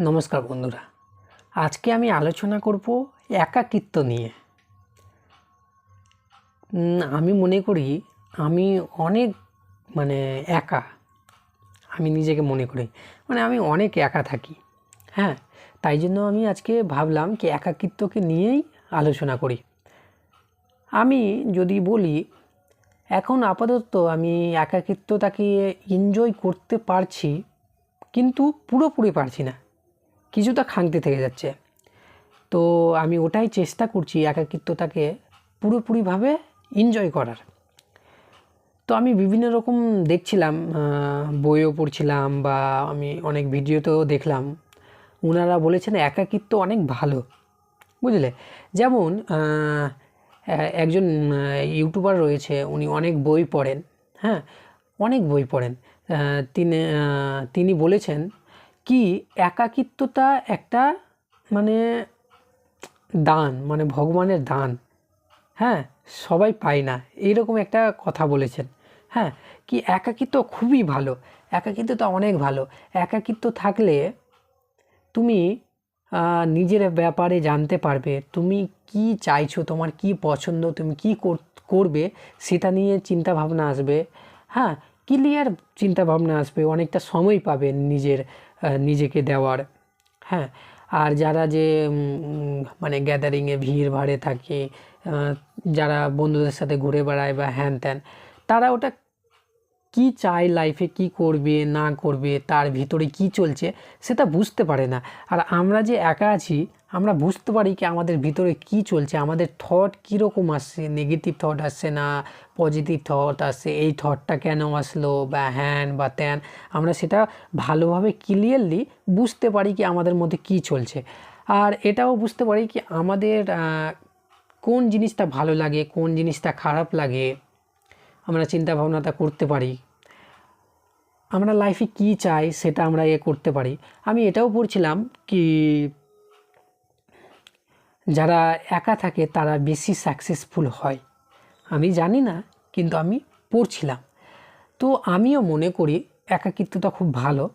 নমস্কার বন্ধুরা। আজকে আমি আলোচনা করব একাকিত্ব নিয়ে। আমি মনে করি আমি অনেক মানে একা। আমি নিজেকে মনে করি। মানে আমি অনেক একা থাকি। হ্যাঁ তাই জন্য আমি আজকে ভাবলাম কি একাকিত্বকে নিয়েই আলোচনা করি। আমি যদি বলি, এখন আপাতত আমি একাকিত্বটাকে এনজয় করতে পারছি, কিন্তু পুরোপুরি পারছি না। কিছুটা খাংতে থেকে যাচ্ছে। তো আমি ওটাই চেষ্টা করছি একাকিত্বটাকে পুরোপুরিভাবে এনজয় করার। তো আমি বিভিন্ন রকম দেখছিলাম বইও পড়ছিলাম বা আমি অনেক ভিডিওতেও দেখলাম। ওনারা বলেছেন একাকিত্ব অনেক ভালো, বুঝলে? যেমন একজন ইউটিউবার রয়েছে, উনি অনেক বই পড়েন হ্যাঁ? অনেক বই পড়েন। তিনি তিনি বলেছেন কি একাকিত্বতা একটা মানে দান মানে ভগবানের দান। হ্যাঁ সবাই পায় না। এইরকম একটা কথা বলেছেন। হ্যাঁ কি একাকিত্ব খুবই ভালো। একাকিত্বতা অনেক ভালো। একাকিত্ব থাকলে তুমি নিজের ব্যাপারে জানতে পারবে তুমি কি চাইছো, তোমার কি পছন্দ, তুমি কি করবে, সেটা নিয়ে চিন্তা ভাবনা আসবে। হ্যাঁ ক্লিয়ার চিন্তা ভাবনা আসবে, অনেকটা সময় পাবে নিজের নিজেকে দেওয়ার। হ্যাঁ আর যারা যে মানে গ্যাদারিংয়ে ভিড় ভাড়ে থাকে যারা বন্ধুদের সাথে ঘুরে বেড়ায় বা হ্যান ত্যান, তারা ওটা কি চায় লাইফে কি করবে, না করবে, তার ভিতরে কি চলছে, সেটা বুঝতে পারে না। আর আমরা যে একা আছি আমরা বুঝতে পারি কি আমাদের ভিতরে কি চলছে, আমাদের থট কীরকম আসছে নেগেটিভ থট আসছে না পজিটিভ থট আসছে, এই থটটা কেন আসলো, বা হ্যান বা ত্যান, আমরা সেটা ভালোভাবে ক্লিয়ারলি বুঝতে পারি কি আমাদের মধ্যে কি চলছে। আর এটাও বুঝতে পারি কি আমাদের কোন জিনিসটা ভালো লাগে, কোন জিনিসটা খারাপ লাগে, আমরা চিন্তা ভাবনাটা করতে পারি। আমরা লাইফে কি চাই, সেটা আমরা এ করতে পারি। আমি এটাও পড়ছিলাম কি যারা একা থাকে তারা বেশি সাকসেসফুল হয়। আমি জানি না, কিন্তু আমি পড়ছিলাম। তো আমিও মনে করি একাকিত্বটা খুব ভালো।